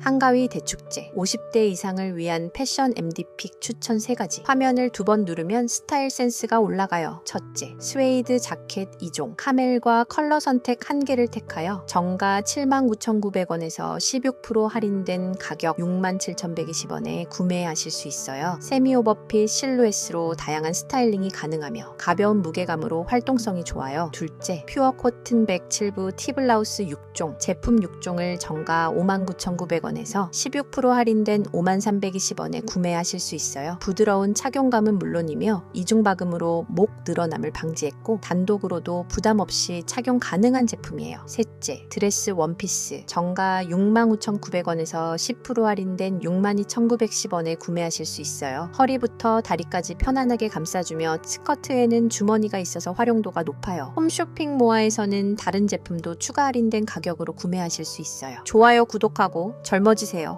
한가위 대축제 50대 이상을 위한 패션 MD픽 추천 3가지 화면을 두 번 누르면 스타일 센스가 올라가요. 첫째, 스웨이드 자켓 2종 카멜과 컬러 선택 1개를 택하여 정가 79,900원에서 16% 할인된 가격 67,120원에 구매하실 수 있어요. 세미 오버핏 실루엣으로 다양한 스타일링이 가능하며 가벼운 무게감으로 활동성이 좋아요. 둘째, 퓨어 코튼백 7부 티블라우스 6종 제품 6종을 정가 59,900원 에서 16% 할인된 53,320원에 구매하실 수 있어요. 부드러운 착용감은 물론이며 이중박음으로 목 늘어남을 방지했고 단독으로도 부담 없이 착용 가능한 제품이에요. 셋째, 드레스 원피스 정가 65,900원에서 10% 할인된 62,910원에 구매하실 수 있어요. 허리부터 다리까지 편안하게 감싸주며 스커트에는 주머니가 있어서 활용도가 높아요. 홈쇼핑 모아에서는 다른 제품도 추가 할인된 가격으로 구매하실 수 있어요. 좋아요, 구독하고 젊어지세요.